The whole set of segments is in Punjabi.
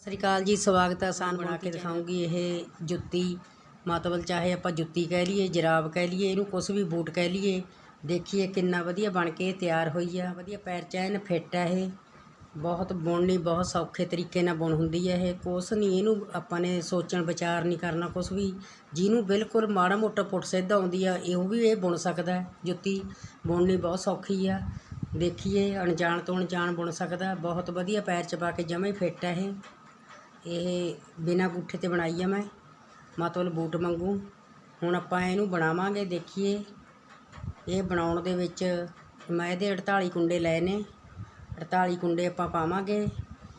ਸਤਿ ਸ਼੍ਰੀ ਅਕਾਲ ਜੀ, ਸਵਾਗਤ ਹੈ ਸਾਨ ਬਣਾ ਕੇ ਦਿਖਾਉਂਗੀ ਇਹ ਜੁੱਤੀ। ਮਤਲਬ ਚਾਹੇ ਆਪਾਂ ਜੁੱਤੀ ਕਹਿ ਲਈਏ, ਜਰਾਬ ਕਹਿ ਲਈਏ, ਇਹਨੂੰ ਕੁਛ ਵੀ ਬੂਟ ਕਹਿ ਲਈਏ। ਦੇਖੀਏ ਕਿੰਨਾ ਵਧੀਆ ਬਣ ਕੇ ਇਹ ਤਿਆਰ ਹੋਈ ਆ, ਵਧੀਆ ਪੈਰ ਚ ਐਨ ਫਿੱਟ ਆ ਇਹ। ਬਹੁਤ ਬੁਣਨੀ, ਬਹੁਤ ਸੌਖੇ ਤਰੀਕੇ ਨਾਲ ਬੁਣ ਹੁੰਦੀ ਹੈ ਇਹ। ਕੁਛ ਨਹੀਂ, ਇਹਨੂੰ ਆਪਾਂ ਨੇ ਸੋਚਣ ਵਿਚਾਰ ਨਹੀਂ ਕਰਨਾ ਕੁਛ ਵੀ। ਜਿਹਨੂੰ ਬਿਲਕੁਲ ਮਾੜਾ ਮੋਟਾ ਪੁੱਟ ਸਿੱਧ ਆਉਂਦੀ ਆ, ਇਹੋ ਵੀ ਇਹ ਬੁਣ ਸਕਦਾ ਜੁੱਤੀ ਬੁਣਨੀ ਬਹੁਤ ਸੌਖੀ ਆ। ਦੇਖੀਏ, ਅਣਜਾਣ ਤੋਂ ਅਣਜਾਣ ਬੁਣ ਸਕਦਾ, ਬਹੁਤ ਵਧੀਆ ਪੈਰ ਚ ਪਾ ਕੇ ਜਮੇ ਫਿੱਟ ਆ ਇਹ। ਇਹ ਬਿਨਾਂ ਗੁੱਠੇ ਤੇ ਬਣਾਈ ਆ ਮੈਂ। ਮਤਲਬ ਬੂਟ ਵਾਂਗੂ ਹੁਣ ਆਪਾਂ ਇਹਨੂੰ ਬਣਾਵਾਂਗੇ, ਦੇਖੀਏ। ਇਹ ਬਣਾਉਣ ਦੇ ਵਿੱਚ ਮੈਂ ਇਹਦੇ 48 ਕੁੰਡੇ ਲਏ ਨੇ। 48 ਕੁੰਡੇ ਆਪਾਂ ਪਾਵਾਂਗੇ।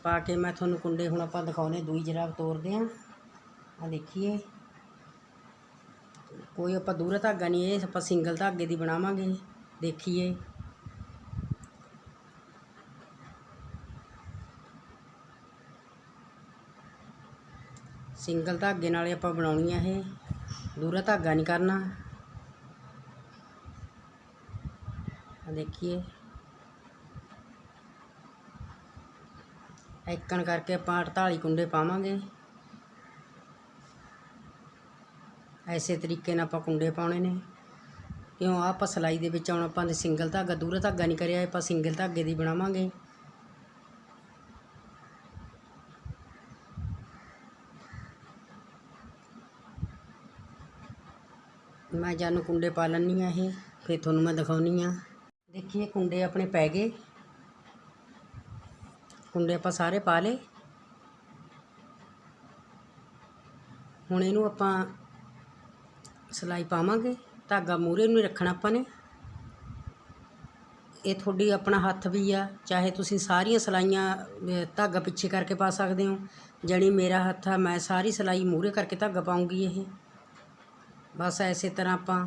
ਪਾ ਕੇ ਮੈਂ ਤੁਹਾਨੂੰ ਕੁੰਡੇ ਹੁਣ ਆਪਾਂ ਦਿਖਾਉਨੇ ਦੂਈ ਜਰਾਬ ਤੋਰਦੇ ਹਾਂ ਆ ਦੇਖੀਏ। ਕੋਈ ਆਪਾਂ ਦੂਰਾ ਧਾਗਾ ਨਹੀਂ, ਇਹ ਆਪਾਂ ਸਿੰਗਲ ਧਾਗੇ ਦੀ ਬਣਾਵਾਂਗੇ। ਦੇਖੀਏ। ਸਿੰਗਲ ਧਾਗੇ ਨਾਲ ਹੀ ਆਪਾਂ ਬਣਾਉਣੀ ਆ ਇਹ। ਦੂਰਾ ਧਾਗਾ ਨਹੀਂ ਕਰਨਾ। ਆ ਦੇਖੀਏ। ਐਕਣ ਕਰਕੇ ਆਪਾਂ 48 ਕੁੰਡੇ ਪਾਵਾਂਗੇ। ਐਸੇ ਤਰੀਕੇ ਨਾਲ ਆਪਾਂ ਕੁੰਡੇ ਪਾਉਣੇ ਨੇ। ਕਿਉਂ? ਆਹ ਆਪਾਂ ਸਿਲਾਈ ਦੇ ਵਿੱਚ ਹੁਣ ਆਪਾਂ ਨੇ ਸਿੰਗਲ ਧਾਗਾ, ਦੂਰਾ ਧਾਗਾ ਨਹੀਂ ਕਰਿਆ ਆਪਾਂ ਸਿੰਗਲ ਧਾਗੇ ਦੀ ਬਣਾਵਾਂਗੇ। ਮੈਂ ਜਾਨੂੰ ਕੁੰਡੇ ਪਾ ਲੈਂਦੀ ਹਾਂ ਇਹ, ਫਿਰ ਤੁਹਾਨੂੰ ਮੈਂ ਦਿਖਾਉਣੀ ਆ ਦੇਖੀਏ ਕੁੰਡੇ ਆਪਣੇ ਪੈ ਗਏ। ਕੁੰਡੇ ਆਪਾਂ ਸਾਰੇ ਪਾ ਲਏ। ਹੁਣ ਇਹਨੂੰ ਆਪਾਂ ਸਿਲਾਈ ਪਾਵਾਂਗੇ। ਧਾਗਾ ਮੂਰੇ ਨੂੰ ਹੀ ਰੱਖਣਾ ਆਪਾਂ ਨੇ। ਇਹ ਤੁਹਾਡੀ ਆਪਣਾ ਹੱਥ ਵੀ ਆ, ਚਾਹੇ ਤੁਸੀਂ ਸਾਰੀਆਂ ਸਿਲਾਈਆਂ ਧਾਗਾ ਪਿੱਛੇ ਕਰਕੇ ਪਾ ਸਕਦੇ ਹੋ। ਜਣੀ ਮੇਰਾ ਹੱਥ ਆ, ਮੈਂ ਸਾਰੀ ਸਿਲਾਈ ਮੂਰੇ ਕਰਕੇ ਧਾਗਾ ਪਾਉਂਗੀ ਇਹ। ਬਸ ਐਸੇ ਤਰ੍ਹਾਂ ਆਪਾਂ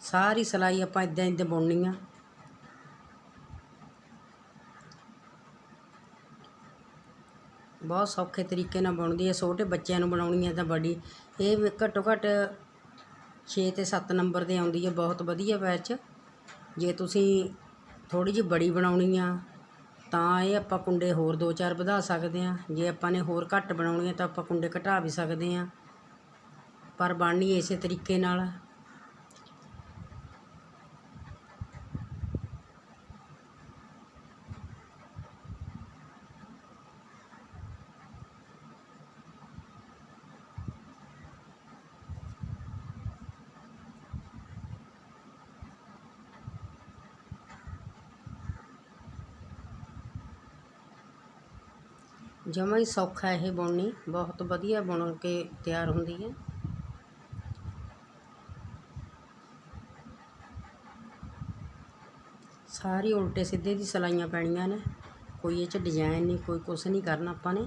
ਸਾਰੀ ਸਿਲਾਈ ਆਪਾਂ ਇਦਾਂ ਇਦਾਂ ਬੁਣਨੀ ਆ। ਬਹੁਤ ਸੌਖੇ ਤਰੀਕੇ ਨਾਲ ਬਣਦੀ ਹੈ ਛੋਟੇ ਬੱਚਿਆਂ ਨੂੰ ਬਣਾਉਣੀ ਹੈ ਤਾਂ ਬੜੀ। ਇਹ ਵੀ ਘੱਟੋ ਘੱਟ 6 ਤੇ 7 ਨੰਬਰ ਦੇ ਆਉਂਦੀ ਹੈ ਬਹੁਤ ਵਧੀਆ ਬੈਚ ਜੇ ਤੁਸੀਂ ਥੋੜੀ ਜਿਹੀ ਬੜੀ ਬਣਾਉਣੀ ਆ ਤਾਂ ਇਹ ਆਪਾਂ ਕੁੰਡੇ ਹੋਰ 2-4 ਵਧਾ ਸਕਦੇ ਆ। ਜੇ ਆਪਾਂ ਨੇ ਹੋਰ ਘੱਟ ਬਣਾਉਣੀ ਆ ਤਾਂ ਆਪਾਂ ਕੁੰਡੇ ਘਟਾ ਵੀ ਸਕਦੇ ਆ। ਪਰ ਬਣਨੀ ਇਸੇ ਤਰੀਕੇ ਨਾਲ। ਜਮਾਂ ਹੀ ਸੌਖਾ ਇਹ ਬੁਣਨੀ। ਬਹੁਤ ਵਧੀਆ ਬੁਣ ਕੇ ਤਿਆਰ ਹੁੰਦੀ ਹੈ। ਸਾਰੀ ਉਲਟੇ ਸਿੱਧੇ ਦੀ ਸਿਲਾਈਆਂ ਪੈਣੀਆਂ ਨੇ। ਕੋਈ ਇਹ ਚ ਡਿਜ਼ਾਇਨ ਨਹੀਂ ਕੋਈ ਕੁਛ ਨਹੀਂ ਕਰਨਾ ਆਪਾਂ ਨੇ।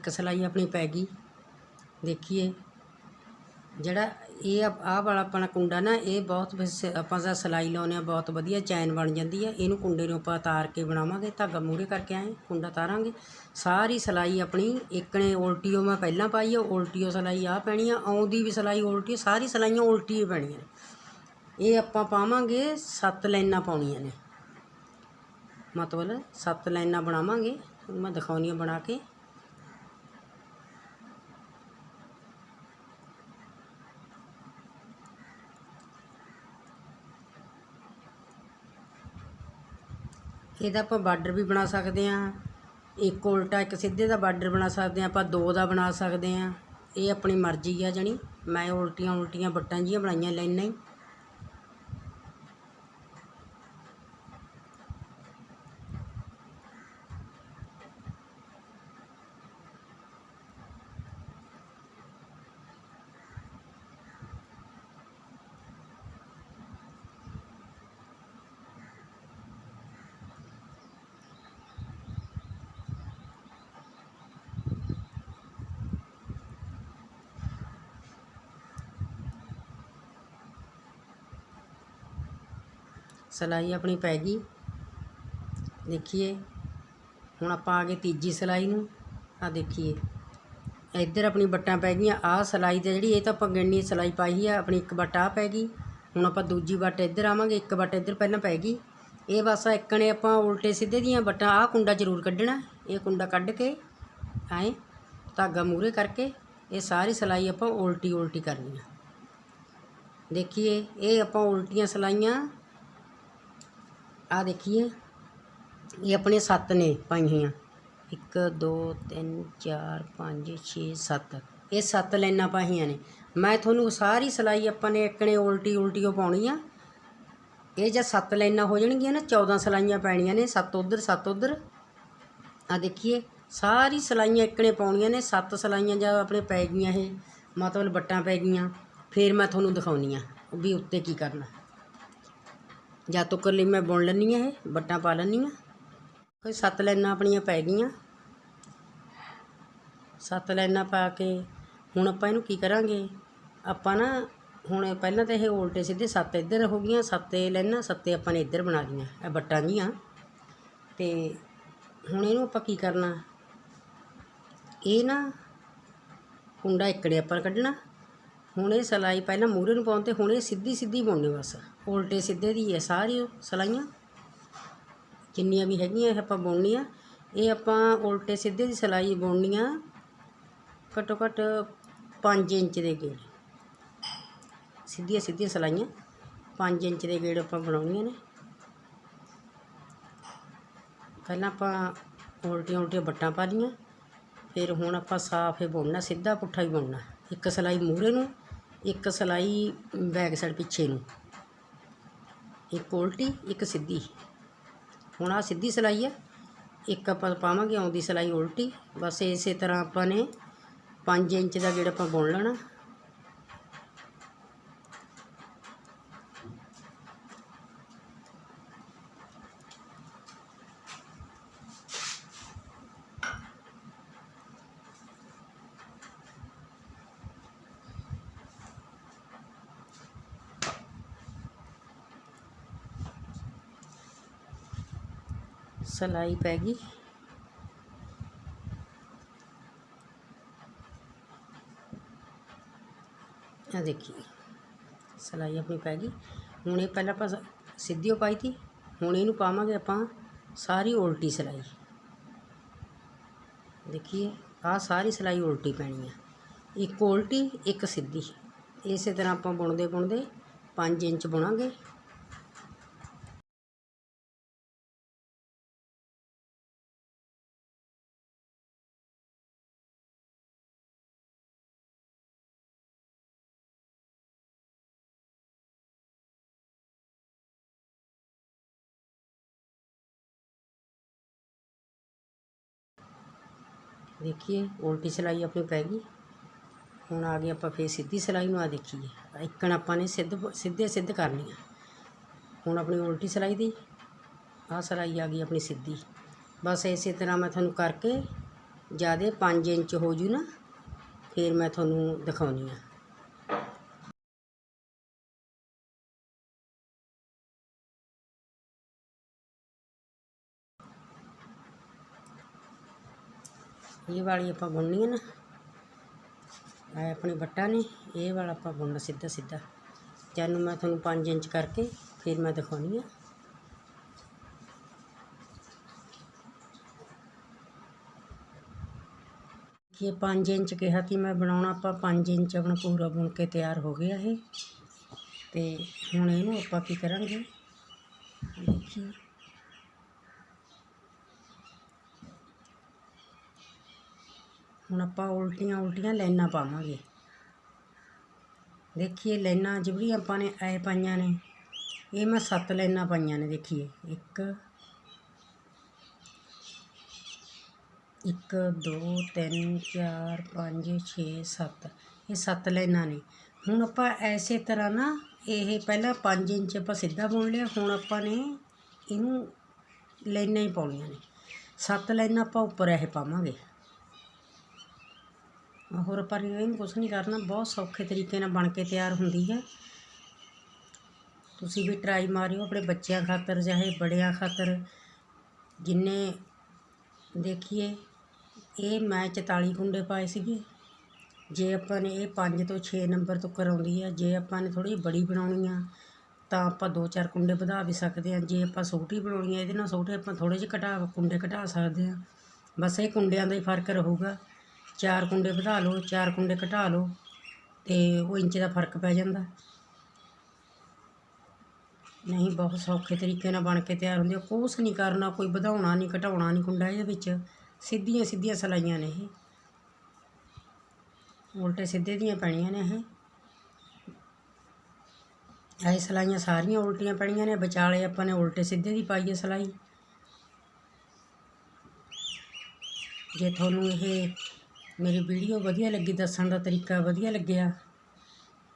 ਇੱਕ ਸਿਲਾਈ ਆਪਣੀ ਪੈ ਗਈ। ਦੇਖੀਏ, ਜਿਹੜਾ ਇਹ ਆਹ ਵਾਲਾ ਆਪਣਾ ਕੁੰਡਾ ਨਾ, ਇਹ ਬਹੁਤ ਵੈਸੇ ਆਪਾਂ ਦਾ ਸਿਲਾਈ ਲਾਉਂਦੇ ਆ ਬਹੁਤ ਵਧੀਆ ਚੈਨ ਬਣ ਜਾਂਦੀ ਹੈ। ਇਹਨੂੰ ਕੁੰਡੇ ਨੂੰ ਆਪਾਂ ਉਤਾਰ ਕੇ ਬਣਾਵਾਂਗੇ, ਧਾਗਾ ਮੂਰੇ ਕਰਕੇ ਆਏ ਕੁੰਡਾ ਤਾਰਾਂਗੇ। ਸਾਰੀ ਸਿਲਾਈ ਆਪਣੀ ਇੱਕ ਨੇ ਉਲਟੀਓ ਮੈਂ ਪਹਿਲਾਂ ਪਾਈ ਆ ਉਲਟੀਓ ਸਿਲਾਈ ਆ ਪੈਣੀ ਆ, ਆਉਂਦੀ ਵੀ ਸਿਲਾਈ ਉਲਟੀ, ਸਾਰੀ ਸਿਲਾਈਆਂ ਉਲਟੀ ਪੈਣੀਆਂ। ਨੇ ਇਹ ਆਪਾਂ ਪਾਵਾਂਗੇ, ਸੱਤ ਲਾਈਨਾਂ ਪਾਉਣੀਆਂ ਨੇ। ਮਤਲਬ ਸੱਤ ਲਾਈਨਾਂ ਬਣਾਵਾਂਗੇ, ਮੈਂ ਦਿਖਾਉਣੀ ਆ ਬਣਾ ਕੇ। ਇਹਦਾ ਆਪਾਂ ਬਾਰਡਰ ਵੀ ਬਣਾ ਸਕਦੇ ਹਾਂ। ਇੱਕ ਉਲਟਾ, ਇੱਕ ਸਿੱਧੇ ਦਾ ਬਾਰਡਰ ਬਣਾ ਸਕਦੇ ਹਾਂ। ਆਪਾਂ ਦੋ ਦਾ ਬਣਾ ਸਕਦੇ ਹਾਂ। ਇਹ ਆਪਣੀ ਮਰਜ਼ੀ ਆ ਜਾਣੀ। ਮੈਂ ਉਲਟੀਆਂ ਉਲਟੀਆਂ ਵੱਟਾਂ ਜਿਹੀਆਂ ਬਣਾਈਆਂ ਲਾਈਨਾਂ ਹੀ। ਸਿਲਾਈ ਆਪਣੀ ਪੈ ਗਈ। ਦੇਖੀਏ, ਹੁਣ ਆਪਾਂ ਆ ਗਏ ਤੀਜੀ ਸਿਲਾਈ ਨੂੰ। ਆ ਦੇਖੀਏ, ਇੱਧਰ ਆਪਣੀ ਬੱਟਾਂ ਪੈ ਗਈਆਂ। ਆਹ ਸਿਲਾਈ ਤੇ ਜਿਹੜੀ ਇਹ ਤਾਂ ਆਪਾਂ ਗਿਣਨੀ ਸਿਲਾਈ ਪਾਈ ਆ, ਆਪਣੀ ਇੱਕ ਬੱਟ ਆ ਪੈ ਗਈ। ਹੁਣ ਆਪਾਂ ਦੂਜੀ ਬੱਟ ਇੱਧਰ ਆਵਾਂਗੇ, ਇੱਕ ਬੱਟ ਇੱਧਰ ਪਹਿਲਾਂ ਪੈ ਗਈ। ਇਹ ਬਸ ਆ ਇੱਕ ਨੇ ਆਪਾਂ ਉਲਟੇ ਸਿੱਧੇ ਦੀਆਂ ਬੱਟਾਂ, ਆਹ ਕੁੰਡਾ ਜ਼ਰੂਰ ਕੱਢਣਾ। ਇਹ ਕੁੰਡਾ ਕੱਢ ਕੇ ਐਂ ਧਾਗਾ ਮੂਰੇ ਕਰਕੇ ਇਹ ਸਾਰੀ ਸਿਲਾਈ ਆਪਾਂ ਉਲਟੀ ਉਲਟੀ ਕਰਨੀ ਆ। ਦੇਖੀਏ, ਇਹ ਆਪਾਂ ਉਲਟੀਆਂ ਸਿਲਾਈਆਂ ਆ ਦੇਖੀਏ। ਇਹ ਆਪਣੇ ਸੱਤ ਨੇ ਪਾਈ ਹੋਈਆਂ 1 2 3 4 5 6 7 ਇਹ ਸੱਤ ਲਾਈਨਾਂ ਪਾਈਆਂ ਨੇ। ਮੈਂ ਤੁਹਾਨੂੰ ਸਾਰੀ ਸਿਲਾਈ ਆਪਾਂ ਨੇ ਇੱਕ ਨੇ ਉਲਟੀ ਉਲਟੀ ਉਹ ਪਾਉਣੀ ਆ। ਇਹ ਜੇ ਸੱਤ ਲਾਈਨਾਂ ਹੋ ਜਾਣਗੀਆਂ ਨਾ 14 ਸਿਲਾਈਆਂ ਪੈਣੀਆਂ ਨੇ, ਸੱਤ ਉਧਰ ਸੱਤ ਉਧਰ। ਆ ਦੇਖੀਏ, ਸਾਰੀ ਸਿਲਾਈਆਂ ਇੱਕ ਨੇ ਪਾਉਣੀਆਂ ਨੇ, ਸੱਤ ਸਿਲਾਈਆਂ ਜਾਂ ਆਪਣੇ ਪੈ ਗਈਆਂ ਇਹ, ਮਤਲਬ ਬੱਟਾਂ ਪੈ ਗਈਆਂ। ਫਿਰ ਮੈਂ ਤੁਹਾਨੂੰ ਦਿਖਾਉਣੀ ਆ ਵੀ ਉੱਤੇ ਕੀ ਕਰਨਾ। ਜਾਂ ਤੁੱਕਰ ਲਈ ਮੈਂ ਬੁਣ ਲੈਂਦੀ ਹਾਂ ਇਹ, ਵੱਟਾਂ ਪਾ ਲੈਂਦੀ ਹਾਂ। ਕੋਈ ਸੱਤ ਲਾਈਨਾਂ ਆਪਣੀਆਂ ਪੈ ਗਈਆਂ। ਸੱਤ ਲਾਈਨਾਂ ਪਾ ਕੇ ਹੁਣ ਆਪਾਂ ਇਹਨੂੰ ਕੀ ਕਰਾਂਗੇ? ਆਪਾਂ ਨਾ ਹੁਣ ਪਹਿਲਾਂ ਤਾਂ ਇਹ ਉਲਟੇ ਸਿੱਧੇ ਸੱਤ ਇੱਧਰ ਹੋ ਗਈਆਂ, ਸੱਤੇ ਲਾਈਨਾਂ, ਸੱਤੇ ਆਪਾਂ ਨੇ ਇੱਧਰ ਬਣਾ ਲਈਆਂ, ਇਹ ਬੱਟਾਂ ਜੀਆਂ। ਤੇ ਹੁਣ ਇਹਨੂੰ ਆਪਾਂ ਕੀ ਕਰਨਾ? ਇਹ ਨਾ ਕੁੰਡਾ ਇਕੜੇ ਆਪਾਂ ਕੱਢਣਾ। ਹੁਣ ਇਹ ਸਲਾਈ ਪਹਿਲਾਂ ਮੂਹਰੇ ਨੂੰ ਪਾਉਣ ਤੇ ਹੁਣ ਇਹ ਸਿੱਧੀ ਸਿੱਧੀ ਬੁਣਨੀ ਬਸ। ਉਲਟੇ ਸਿੱਧੇ ਦੀ ਹੈ ਸਾਰੀ ਸਲਾਈਆਂ। ਜਿੰਨੀਆਂ ਵੀ ਹੈਗੀਆਂ ਇਹ ਆਪਾਂ ਬੁਣਨੀਆਂ ਇਹ ਆਪਾਂ ਉਲਟੇ ਸਿੱਧੇ ਦੀ ਸਿਲਾਈ ਬੁਣਨੀਆਂ ਘੱਟੋ ਘੱਟ 5 ਇੰਚ ਦੇ ਗੇੜ। ਸਿੱਧੀਆਂ ਸਿੱਧੀਆਂ ਸਲਾਈਆਂ। 5 ਇੰਚ ਦੇ ਗੇੜ ਆਪਾਂ ਬਣਾਉਣੀਆਂ ਨੇ। ਪਹਿਲਾਂ ਆਪਾਂ ਉਲਟੀਆਂ ਉਲਟੀਆਂ ਬੱਟਾਂ ਪਾ ਲਈਆਂ। ਫਿਰ ਹੁਣ ਆਪਾਂ ਸਾਫ਼ ਹੀ ਬੁਣਨਾ, ਸਿੱਧਾ ਪੁੱਠਾ ਹੀ ਬੁਣਨਾ। ਇੱਕ ਸਲਾਈ ਮੂਹਰੇ ਨੂੰ, ਇੱਕ ਸਲਾਈ ਬੈਕ ਸਾਈਡ ਪਿੱਛੇ ਨੂੰ। ਇੱਕ ਉਲਟੀ, ਇੱਕ ਸਿੱਧੀ। ਹੁਣ ਆ ਸਿੱਧੀ ਸਿਲਾਈ ਆ। ਇੱਕ ਆਪਾਂ ਪਾਵਾਂਗੇ, ਆਉਂਦੀ ਸਿਲਾਈ ਉਲਟੀ। ਬਸ ਇਸੇ ਤਰ੍ਹਾਂ ਆਪਾਂ ਨੇ 5 ਇੰਚ ਦਾ ਜਿਹੜਾ ਆਪਾਂ ਬੁਣ ਲੈਣਾ। ਸਿਲਾਈ ਪੈ ਗਈ। ਆ ਦੇਖੀਏ ਸਿਲਾਈ ਆਪਣੀ ਪੈ ਗਈ। ਹੁਣ ਇਹ ਪਹਿਲਾਂ ਆਪਾਂ ਸ- ਸਿੱਧੀ ਓ ਪਾਈ ਤੀ। ਹੁਣ ਇਹਨੂੰ ਪਾਵਾਂਗੇ ਆਪਾਂ ਸਾਰੀ ਉਲਟੀ ਸਿਲਾਈ। ਦੇਖੀਏ ਆ ਸਾਰੀ ਸਿਲਾਈ ਉਲਟੀ ਪੈਣੀ ਆ। ਇੱਕ ਉਲਟੀ, ਇੱਕ ਸਿੱਧੀ। ਇਸੇ ਤਰ੍ਹਾਂ ਆਪਾਂ ਬੁਣਦੇ ਬੁਣਦੇ 5 ਇੰਚ ਬੁਣਾਂਗੇ। ਦੇਖੀਏ ਉਲਟੀ ਸਿਲਾਈ ਆਪਣੀ ਪੈ ਗਈ ਹੁਣ ਆ ਗਏ ਆਪਾਂ ਫੇਰ ਸਿੱਧੀ ਸਿਲਾਈ ਨੂੰ ਆ ਦੇਖੀਏ ਇੱਕਣ ਆਪਾਂ ਨੇ ਸਿੱਧ ਸਿੱਧੇ ਸਿੱਧ ਕਰਨੀ ਆ ਹੁਣ ਆਪਣੀ ਉਲਟੀ ਸਿਲਾਈ ਦੀ ਆਹ ਸਿਲਾਈ ਆ ਗਈ ਆਪਣੀ ਸਿੱਧੀ ਬਸ ਇਸੇ ਤਰ੍ਹਾਂ ਮੈਂ ਤੁਹਾਨੂੰ ਕਰਕੇ ਜਿਆਦੇ 5 ਇੰਚ ਹੋ ਜੂ ਨਾ ਫਿਰ ਮੈਂ ਤੁਹਾਨੂੰ ਦਿਖਾਉਣੀ ਆ ਇਹ ਵਾਲੀ ਆਪਾਂ ਬੁਣਨੀ ਹੈ ਨਾ। ਇਹ ਆਪਣੀ ਬੱਟਾ ਨੇ, ਇਹ ਵਾਲਾ ਆਪਾਂ ਬੁਣਨਾ ਸਿੱਧਾ ਸਿੱਧਾ। ਜਾਨੂੰ ਮੈਂ ਤੁਹਾਨੂੰ 5 ਇੰਚ ਕਰਕੇ ਫਿਰ ਮੈਂ ਦਿਖਾਉਣੀ ਆ। ਕਿ 5 ਇੰਚ ਕਿਹਾ ਕਿ ਮੈਂ ਬਣਾਉਣਾ, ਆਪਾਂ 5 ਇੰਚ ਆਪਣਾ ਪੂਰਾ ਬੁਣ ਕੇ ਤਿਆਰ ਹੋ ਗਿਆ ਇਹ। ਤੇ ਹੁਣ ਇਹਨੂੰ ਆਪਾਂ ਕੀ ਕਰਾਂਗੇ? ਦੇਖੀਏ। ਹੁਣ ਆਪਾਂ ਉਲਟੀਆਂ ਉਲਟੀਆਂ ਲਾਈਨਾਂ ਪਾਵਾਂਗੇ। ਦੇਖੀਏ ਲਾਈਨਾਂ ਜਿਹੜੀਆਂ ਆਪਾਂ ਨੇ ਐ ਪਾਈਆਂ ਨੇ। ਇਹ ਮੈਂ ਸੱਤ ਲਾਈਨਾਂ ਪਾਈਆਂ ਨੇ, ਦੇਖੀਏ। ਇੱਕ ਇੱਕ, ਦੋ, ਤਿੰਨ, ਚਾਰ, ਪੰਜ, ਛੇ, ਸੱਤ। ਇਹ ਸੱਤ ਲਾਈਨਾਂ ਨੇ। ਹੁਣ ਆਪਾਂ ਐਸੇ ਤਰ੍ਹਾਂ ਨਾ ਇਹ ਪਹਿਲਾਂ 5 ਇੰਚ ਆਪਾਂ ਸਿੱਧਾ ਬੁਣ ਲਿਆ, ਹੁਣ ਆਪਾਂ ਨੇ ਇਹਨੂੰ ਲਾਈਨਾਂ ਹੀ ਪਾਉਣੀਆਂ ਨੇ। ਸੱਤ ਲਾਈਨਾਂ ਆਪਾਂ ਉੱਪਰ ਇਹ ਪਾਵਾਂਗੇ। ਹੋਰ ਪਰ ਇਹਨੂੰ ਕੁਛ ਨਹੀਂ ਕਰਨਾ, ਬਹੁਤ ਸੌਖੇ ਤਰੀਕੇ ਨਾਲ ਬਣ ਕੇ ਤਿਆਰ ਹੁੰਦੀ ਹੈ। ਤੁਸੀਂ ਵੀ ਟਰਾਈ ਮਾਰਿਓ ਆਪਣੇ ਬੱਚਿਆਂ ਖਾਤਰ, ਚਾਹੇ ਬੜਿਆਂ ਖਾਤਰ, ਜਿੰਨੇ ਦੇਖੀਏ। ਇਹ ਮੈਂ 44 ਕੁੰਡੇ ਪਾਏ ਸੀਗੇ। ਜੇ ਆਪਾਂ ਨੇ ਇਹ 5 ਤੋਂ 6 ਨੰਬਰ ਤੋਂ ਕਰਾਉਂਦੀ ਆ, ਜੇ ਆਪਾਂ ਨੇ ਥੋੜੀ ਬੜੀ ਬਣਾਉਣੀ ਆ, ਤਾਂ ਆਪਾਂ ਦੋ ਚਾਰ ਕੁੰਡੇ ਵਧਾ ਵੀ ਸਕਦੇ ਆ। ਜੇ ਆਪਾਂ ਛੋਟੀ ਬਣਾਉਣੀ ਆ, ਇਹਦੇ ਨਾਲ ਛੋਟੇ ਆਪਾਂ ਥੋੜੇ ਜਿਹੇ ਘਟਾ ਕੁੰਡੇ ਘਟਾ ਸਕਦੇ ਆ। ਬਸ ਇਹ ਕੁੰਡਿਆਂ ਦਾ ਹੀ ਫ਼ਰਕ ਰਹੂਗਾ। ਚਾਰ ਕੁੰਡੇ ਵਧਾ ਲਓ, ਚਾਰ ਕੁੰਡੇ ਘਟਾ ਲਓ ਤੇ ਉਹ ਇੰਚ ਦਾ ਫ਼ਰਕ ਪੈ ਜਾਂਦਾ। ਨਹੀਂ, ਬਹੁਤ ਸੌਖੇ ਤਰੀਕੇ ਨਾਲ ਬਣ ਕੇ ਤਿਆਰ ਹੁੰਦੇ ਆ। ਕੁਛ ਨਹੀਂ ਕਰਨਾ, ਕੋਈ ਵਧਾਉਣਾ ਨਹੀਂ, ਘਟਾਉਣਾ ਨਹੀਂ ਕੁੰਡਾ ਇਹਦੇ ਵਿੱਚ। ਸਿੱਧੀਆਂ ਸਿੱਧੀਆਂ ਸਲਾਈਆਂ ਨੇ ਇਹ। ਉਲਟੇ ਸਿੱਧੇ ਦੀਆਂ ਪੈਣੀਆਂ ਨੇ ਇਹ। ਇਹ ਸਲਾਈਆਂ ਸਾਰੀਆਂ ਉਲਟੀਆਂ ਪੈਣੀਆਂ ਨੇ। ਵਿਚਾਲੇ ਆਪਾਂ ਨੇ ਉਲਟੇ ਸਿੱਧੇ ਦੀ ਪਾਈ ਹੈ ਸਲਾਈ। ਜੇ ਤੁਹਾਨੂੰ ਇਹ ਮੇਰੀ ਵੀਡੀਓ ਵਧੀਆ ਲੱਗੀ, ਦੱਸਣ ਦਾ ਤਰੀਕਾ ਵਧੀਆ ਲੱਗਿਆ,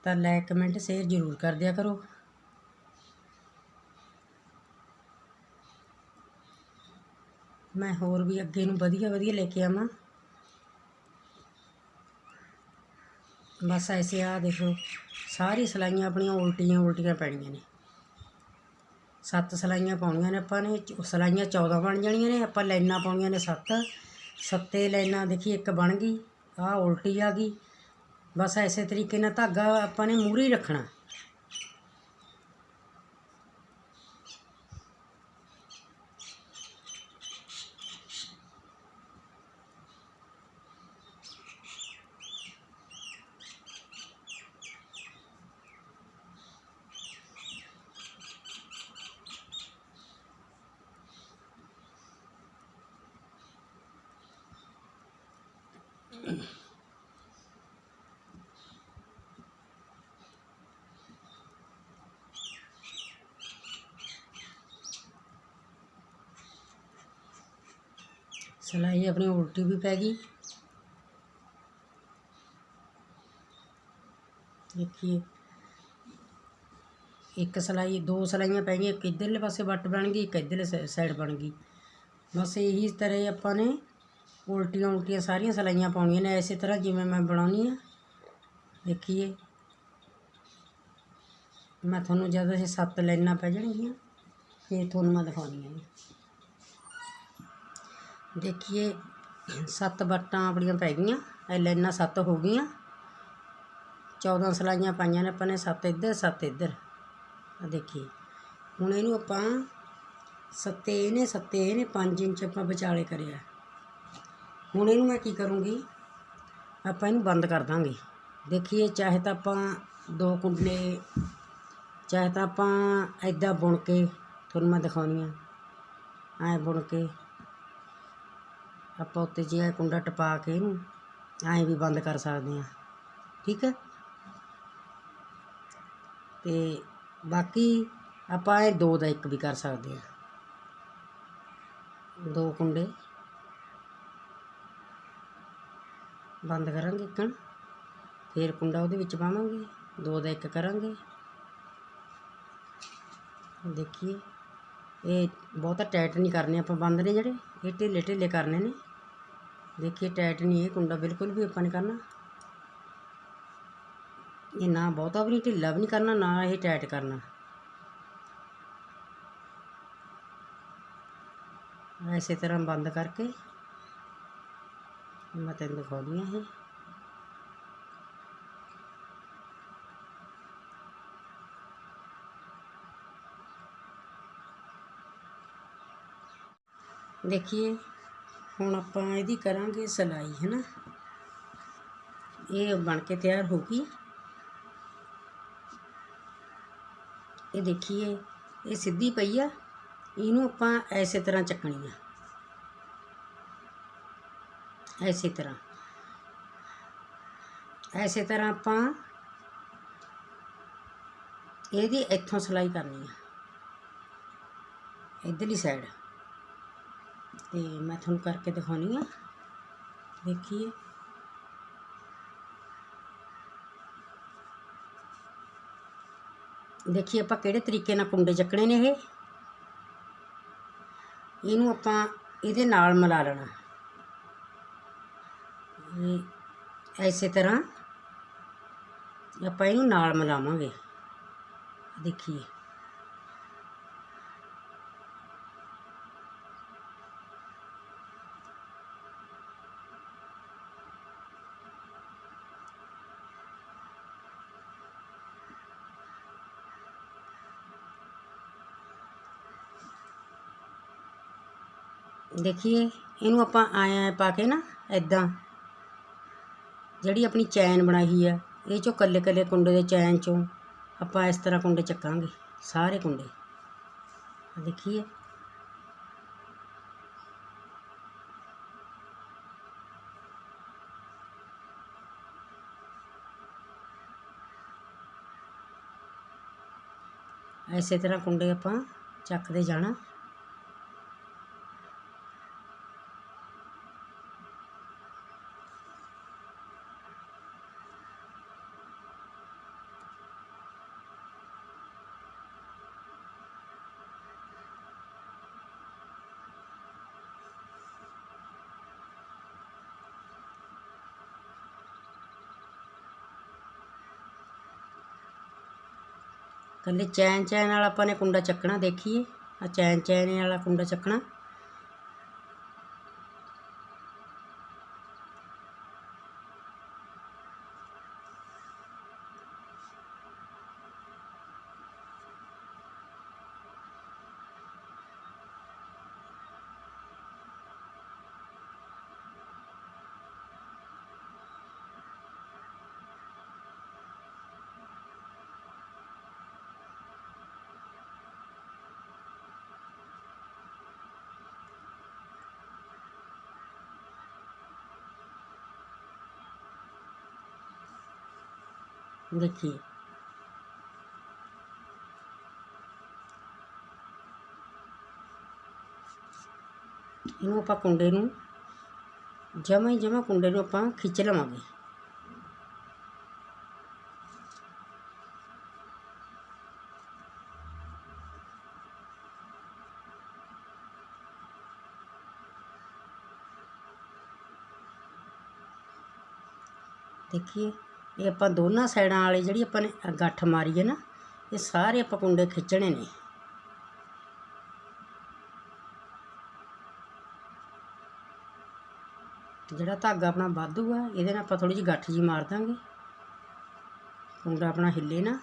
ਤਾਂ ਲਾਈਕ ਕਮੈਂਟ ਸ਼ੇਅਰ ਜ਼ਰੂਰ ਕਰ ਦਿਆ ਕਰੋ। ਮੈਂ ਹੋਰ ਵੀ ਅੱਗੇ ਨੂੰ ਵਧੀਆ ਵਧੀਆ ਲੈ ਕੇ ਆਵਾਂ। ਬਸ ਐਸੇ ਆ ਦੇਖੋ, ਸਾਰੀ ਸਲਾਈਆਂ ਆਪਣੀਆਂ ਉਲਟੀਆਂ ਉਲਟੀਆਂ ਪੈਣੀਆਂ ਨੇ। ਸੱਤ ਸਲਾਈਆਂ ਪਾਉਣੀਆਂ ਨੇ ਆਪਾਂ ਨੇ, ਚ- ਸਲਾਈਆਂ 14 ਬਣ ਜਾਣੀਆਂ ਨੇ, ਆਪਾਂ ਲਾਈਨਾਂ ਪਾਉਣੀਆਂ ਨੇ ਸੱਤ। ਸੱਤੇ ਲਾਈਨਾਂ ਦੇਖੀ, ਇੱਕ ਬਣ ਗਈ, ਆਹ ਉਲਟੀ ਆ ਗਈ। ਬਸ ਇਸੇ ਤਰੀਕੇ ਨਾਲ ਧਾਗਾ ਆਪਾਂ ਨੇ ਮੂਹਰੇ ਰੱਖਣਾ। ਸਿਲਾਈ ਆਪਣੀ ਉਲਟੀ ਵੀ ਪੈ ਗਈ। ਦੇਖੀਏ। ਇੱਕ ਸਲਾਈ, ਦੋ ਸਲਾਈਆਂ ਪੈ ਗਈਆਂ, ਇੱਕ ਇੱਧਰਲੇ ਪਾਸੇ ਵੱਟ ਬਣ ਗਈ, ਇੱਕ ਇੱਧਰਲੇ ਸਾਈਡ ਬਣ ਗਈ। ਬਸ ਇਹੀ ਤਰ੍ਹਾਂ ਹੀ ਆਪਾਂ ਨੇ ਉਲਟੀਆਂ ਉਲਟੀਆਂ ਸਾਰੀਆਂ ਸਲਾਈਆਂ ਪਾਉਣੀਆਂ ਨੇ, ਇਸੇ ਤਰ੍ਹਾਂ ਜਿਵੇਂ ਮੈਂ ਬਣਾਉਣੀ ਆ। ਦੇਖੀਏ। ਮੈਂ ਤੁਹਾਨੂੰ ਜਦ ਇਹ ਸੱਤ ਲਾਈਨਾਂ ਪੈ ਜਾਣਗੀਆਂ, ਫਿਰ ਤੁਹਾਨੂੰ ਮੈਂ ਦਿਖਾਉਣੀ ਆ ਦੇਖੀਏ, ਸੱਤ ਬੱਟਾਂ ਆਪਣੀਆਂ ਪੈ ਗਈਆਂ। ਇਹ ਲਾਈਨਾਂ ਸੱਤ ਹੋ ਗਈਆਂ। 14 ਸਲਾਈਆਂ ਪਾਈਆਂ ਨੇ ਆਪਾਂ ਨੇ, ਸੱਤ ਇੱਧਰ ਸੱਤ ਇੱਧਰ। ਆ ਦੇਖੀਏ। ਹੁਣ ਇਹਨੂੰ ਆਪਾਂ ਸੱਤੇ ਇਹਨੇ ਸੱਤੇ ਇਹਨੇ 5 ਇੰਚ ਆਪਾਂ ਵਿਚਾਲੇ ਕਰਿਆ। ਹੁਣ ਇਹਨੂੰ ਮੈਂ ਕੀ ਕਰੂੰਗੀ? ਆਪਾਂ ਇਹਨੂੰ ਬੰਦ ਕਰ ਦਾਂਗੇ। ਦੇਖੀਏ, ਚਾਹੇ ਤਾਂ ਆਪਾਂ ਦੋ ਕੁੰਡਲੇ, ਚਾਹੇ ਤਾਂ ਆਪਾਂ ਐਦਾਂ ਬੁਣ ਕੇ, ਤੁਹਾਨੂੰ ਮੈਂ ਦਿਖਾਉਣੀ ਆ। ਐਂ ਬੁਣ ਕੇ। ਆਪਾਂ ਉੱਤੇ ਜਿਹਾ ਕੁੰਡਾ ਟਪਾ ਕੇ ਇਹਨੂੰ, ਐਂ ਵੀ ਬੰਦ ਕਰ ਸਕਦੇ ਹਾਂ। ਠੀਕ ਹੈ? ਤੇ ਬਾਕੀ ਆਪਾਂ ਇਹ ਦੋ ਦਾ ਇੱਕ ਵੀ ਕਰ ਸਕਦੇ ਹਾਂ। ਦੋ ਕੁੰਡੇ। ਬੰਦ ਕਰਾਂਗੇ ਇੱਕਣ ਫਿਰ ਕੁੰਡਾ ਉਹਦੇ ਵਿੱਚ ਪਾਵਾਂਗੇ। ਦੋ ਦਾ ਇੱਕ ਕਰਾਂਗੇ। ਦੇਖੀਏ। ਇਹ ਬਹੁਤਾ ਟਾਈਟ ਨਹੀਂ ਕਰਨੇ ਆਪਾਂ, ਬੰਦ ਨੇ ਜਿਹੜੇ। ਇਹ ਢਿੱਲੇ ਢਿੱਲੇ ਕਰਨੇ ਨੇ। ਦੇਖੀਏ ਟਾਈਟ ਨਹੀਂ ਇਹ ਕੁੰਡਾ ਬਿਲਕੁਲ ਵੀ ਆਪਾਂ ਨੇ ਕਰਨਾ ਇਹ ਨਾ ਬਹੁਤਾ ਵੀ ਨਹੀਂ ਢਿੱਲਾ ਵੀ ਨਹੀਂ ਕਰਨਾ ਨਾ ਇਹ ਟਾਈਟ ਕਰਨਾ ਐਸੇ ਤਰ੍ਹਾਂ ਬੰਦ ਕਰਕੇ ਮੈਂ ਤੈਨੂੰ ਦਿਖਾਉਂਦੀ ਹਾਂ ਇਹ ਦੇਖੀਏ ਹੁਣ ਆਪਾਂ ਇਹਦੀ ਕਰਾਂਗੇ ਸਿਲਾਈ ਹੈ ਨਾ ਇਹ ਬਣ ਕੇ ਤਿਆਰ ਹੋ ਗਈ। ਇਹ ਦੇਖੀਏ, ਇਹ ਸਿੱਧੀ ਪਈ ਆ। ਇਹਨੂੰ ਆਪਾਂ ਐਸੇ ਤਰ੍ਹਾਂ ਚੱਕਣੀ ਆ। ਐਸੇ ਤਰ੍ਹਾਂ। ਐਸੇ ਤਰ੍ਹਾਂ ਆਪਾਂ ਇਹਦੀ ਇੱਥੋਂ ਸਿਲਾਈ ਕਰਨੀ ਆ। ਇਧਰਲੀ ਸਾਈਡ ਤੇ ਮੈਂ ਤੁਹਾਨੂੰ ਕਰਕੇ ਦਿਖਾਉਣੀ ਆ। ਦੇਖੀਏ। ਦੇਖੀਏ ਆਪਾਂ ਕਿਹੜੇ ਤਰੀਕੇ ਨਾਲ ਕੁੰਡੇ ਚੱਕਣੇ ਨੇ ਇਹ। ਇਹਨੂੰ ਆਪਾਂ ਇਹਦੇ ਨਾਲ ਮਿਲਾ ਲੈਣਾ। ਇਹ ਐਸੇ ਤਰ੍ਹਾਂ ਆਪਾਂ ਇਹਨੂੰ ਨਾਲ ਮਿਲਾਵਾਂਗੇ। ਦੇਖੀਏ। ਦੇਖੀਏ, ਇਹਨੂੰ ਆਪਾਂ ਆਇਆ ਪਾ ਕੇ ਨਾ ਐਦਾਂ ਜਿਹੜੀ ਆਪਣੀ ਚੈਨ ਬਣਾਈ ਆ, ਇਹ ਚੋਂ ਕੱਲੇ ਕੱਲੇ ਕੁੰਡੇ ਦੇ ਚੈਨ ਚੋਂ ਆਪਾਂ ਇਸ ਤਰ੍ਹਾਂ ਕੁੰਡੇ ਚੱਕਾਂਗੇ, ਸਾਰੇ ਕੁੰਡੇ। ਦੇਖੀਏ। ਐਸੇ ਤਰ੍ਹਾਂ ਕੁੰਡੇ ਆਪਾਂ ਚੱਕਦੇ ਜਾਣਾ। ਕੱਲੇ ਚੈਨ ਚੈਨ ਵਾਲਾ ਆਪਾਂ ਨੇ ਕੁੰਡਾ ਚੱਕਣਾ, ਦੇਖੀਏ। ਆ ਚੈਨ ਚੈਨ ਵਾਲਾ ਕੁੰਡਾ ਚੱਕਣਾ। ਦੇਖੀਏ ਇਹਨੂੰ ਆਪਾਂ ਕੁੰਡੇ ਨੂੰ ਜਮਾ ਹੀ ਜਮਾ ਕੁੰਡੇ ਨੂੰ ਆਪਾਂ ਖਿੱਚ ਲਵਾਂਗੇ ਦੇਖੀਏ ਇਹ ਆਪਾਂ ਦੋਨਾਂ ਸਾਈਡਾਂ ਵਾਲੇ ਜਿਹੜੀ ਆਪਾਂ ਨੇ ਗੱਠ ਮਾਰੀ ਹੈ ਨਾ, ਇਹ ਸਾਰੇ ਆਪਾਂ ਕੁੰਡੇ ਖਿੱਚਣੇ ਨੇ। ਜਿਹੜਾ ਧਾਗਾ ਆਪਣਾ ਵਾਧੂ ਆ, ਇਹਦੇ ਨਾਲ ਆਪਾਂ ਥੋੜੀ ਜਿਹੀ ਗੱਠ ਜੀ ਮਾਰ ਦਾਂਗੇ। ਕੁੰਡਾ ਆਪਣਾ ਹਿੱਲੇ ਨਾ।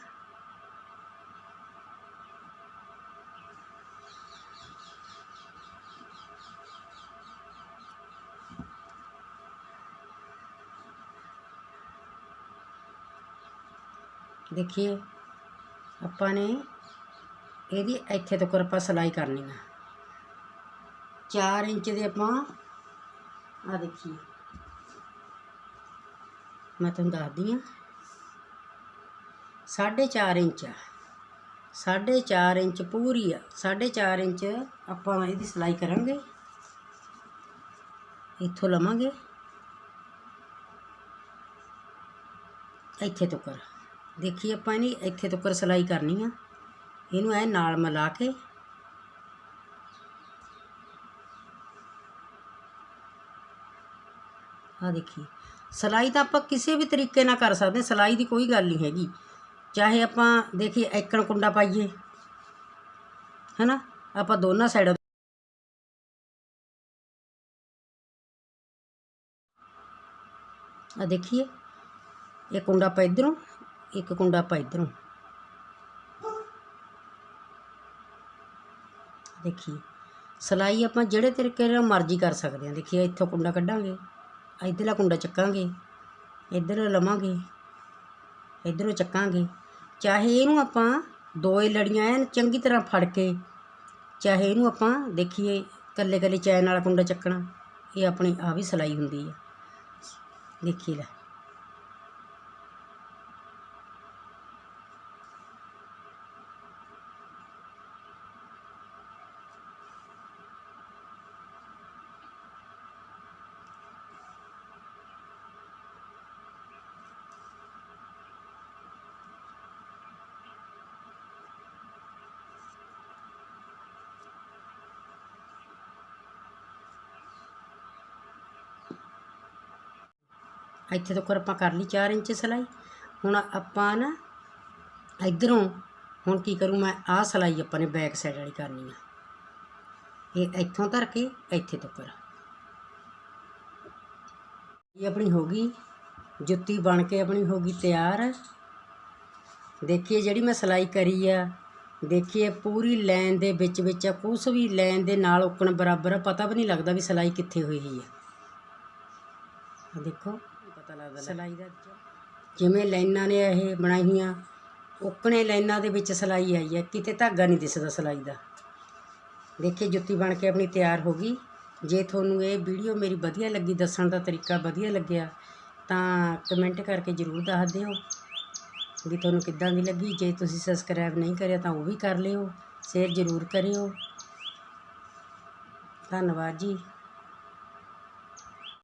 ਦੇਖੀਏ, ਆਪਾਂ ਨੇ ਇਹਦੀ ਇੱਥੇ ਤੱਕ ਆਪਾਂ ਸਿਲਾਈ ਕਰਨੀ ਆ। 4 ਇੰਚ ਦੇ ਆਪਾਂ ਆ ਦੇਖੀਏ। ਮੈਂ ਤੁਹਾਨੂੰ ਦੱਸਦੀ ਆ 4.5 ਇੰਚ ਆ। 4.5 ਇੰਚ ਪੂਰੀ ਆ। 4.5 ਇੰਚ ਆਪਾਂ ਇਹਦੀ ਸਿਲਾਈ ਕਰਾਂਗੇ। ਇੱਥੋਂ ਲਵਾਂਗੇ। ਇੱਥੇ ਤੱਕ। ਦੇਖੀ ਆਪਾਂ ਇਹਨੀ ਇੱਥੇ ਤੱਕ ਸਿਲਾਈ ਕਰਨੀ ਆ। ਇਹਨੂੰ ਐ ਨਾਲ ਮਿਲਾ ਕੇ। ਆ ਦੇਖੀ, ਸਿਲਾਈ ਤਾਂ ਆਪਾਂ ਕਿਸੇ ਵੀ ਤਰੀਕੇ ਨਾਲ ਕਰ ਸਕਦੇ ਸਿਲਾਈ ਦੀ ਕੋਈ ਗੱਲ ਨਹੀਂ ਹੈਗੀ। ਚਾਹੇ ਆਪਾਂ ਦੇਖੀ ਐਕਣ ਕੁੰਡਾ ਪਾਈਏ, ਹੈਨਾ? ਆਪਾਂ ਦੋਨਾਂ ਸਾਈਡਾਂ ਆ ਦੇਖੀਏ, ਇਹ ਕੁੰਡਾ ਆਪਾਂ ਇਧਰੋਂ ਇੱਕ ਕੁੰਡਾ ਆਪਾਂ ਇਧਰੋਂ। ਦੇਖੀਏ। ਸਿਲਾਈ ਆਪਾਂ ਜਿਹੜੇ ਤਰੀਕੇ ਨਾਲ ਮਰਜ਼ੀ ਕਰ ਸਕਦੇ ਹਾਂ। ਦੇਖੀਏ, ਇੱਥੋਂ ਕੁੰਡਾ ਕੱਢਾਂਗੇ, ਇੱਧਰਲਾ ਕੁੰਡਾ ਚੱਕਾਂਗੇ, ਇੱਧਰ ਲਵਾਂਗੇ, ਇੱਧਰੋਂ ਚੱਕਾਂਗੇ। ਚਾਹੇ ਇਹਨੂੰ ਆਪਾਂ ਦੋਏ ਲੜੀਆਂ ਐਨ ਚੰਗੀ ਤਰ੍ਹਾਂ ਫੜ ਕੇ, ਚਾਹੇ ਇਹਨੂੰ ਆਪਾਂ ਦੇਖੀਏ ਕੱਲੇ ਕੱਲੇ ਚੈਨ ਵਾਲਾ ਕੁੰਡਾ ਚੱਕਣਾ, ਇਹ ਆਪਣੀ ਆ ਵੀ ਸਿਲਾਈ ਹੁੰਦੀ ਆ। ਦੇਖੀ ਲੈ। ਇੱਥੇ ਤੱਕ ਆਪਾਂ ਕਰ ਲਈ 4 ਇੰਚ ਸਿਲਾਈ। ਹੁਣ ਆਪਾਂ ਨਾ ਇਧਰੋਂ ਹੁਣ ਕੀ ਕਰੂੰ ਮੈਂ, ਆਹ ਸਿਲਾਈ ਆਪਾਂ ਨੇ ਬੈਕ ਸਾਈਡ ਵਾਲੀ ਕਰਨੀ ਆ। ਇਹ ਇੱਥੋਂ ਧਰ ਕੇ ਇੱਥੇ ਤੱਕ ਇਹ ਆਪਣੀ ਹੋ ਗਈ, ਜੁੱਤੀ ਬਣ ਕੇ ਆਪਣੀ ਹੋ ਗਈ ਤਿਆਰ। ਦੇਖੀਏ ਜਿਹੜੀ ਮੈਂ ਸਿਲਾਈ ਕਰੀ ਆ, ਦੇਖੀਏ ਪੂਰੀ ਲਾਈਨ ਦੇ ਵਿੱਚ ਵਿੱਚ ਆ, ਕੁਛ ਵੀ ਲਾਈਨ ਦੇ ਨਾਲ ਉੱਕਣ ਬਰਾਬਰ ਪਤਾ ਵੀ ਨਹੀਂ ਲੱਗਦਾ ਵੀ ਸਿਲਾਈ ਕਿੱਥੇ ਹੋਈ ਹੈ ਆ। ਦੇਖੋ। ਸਿਲਾਈ ਦਾ ਜਿਵੇਂ ਲਾਈਨਾਂ ਨੇ ਇਹ ਬਣਾਈਆਂ ਉੱਕਣੇ ਲਾਈਨਾਂ ਦੇ ਵਿੱਚ ਸਿਲਾਈ ਆਈ ਹੈ। ਕਿਤੇ ਧਾਗਾ ਨਹੀਂ ਦਿਸਦਾ ਸਿਲਾਈ ਦਾ। ਦੇਖੀ ਜੁੱਤੀ ਬਣ ਕੇ ਆਪਣੀ ਤਿਆਰ ਹੋ ਗਈ। ਜੇ ਤੁਹਾਨੂੰ ਇਹ ਵੀਡੀਓ ਮੇਰੀ ਵਧੀਆ ਲੱਗੀ ਦੱਸਣ ਦਾ ਤਰੀਕਾ ਵਧੀਆ ਲੱਗਿਆ ਤਾਂ ਕਮੈਂਟ ਕਰਕੇ ਜ਼ਰੂਰ ਦੱਸ ਦਿਓ ਵੀ ਤੁਹਾਨੂੰ ਕਿੱਦਾਂ ਦੀ ਲੱਗੀ। ਜੇ ਤੁਸੀਂ ਸਬਸਕ੍ਰਾਈਬ ਨਹੀਂ ਕਰਿਆ ਤਾਂ ਉਹ ਵੀ ਕਰ ਲਿਓ ਸ਼ੇਅਰ ਜ਼ਰੂਰ ਕਰਿਓ। ਧੰਨਵਾਦ ਜੀ।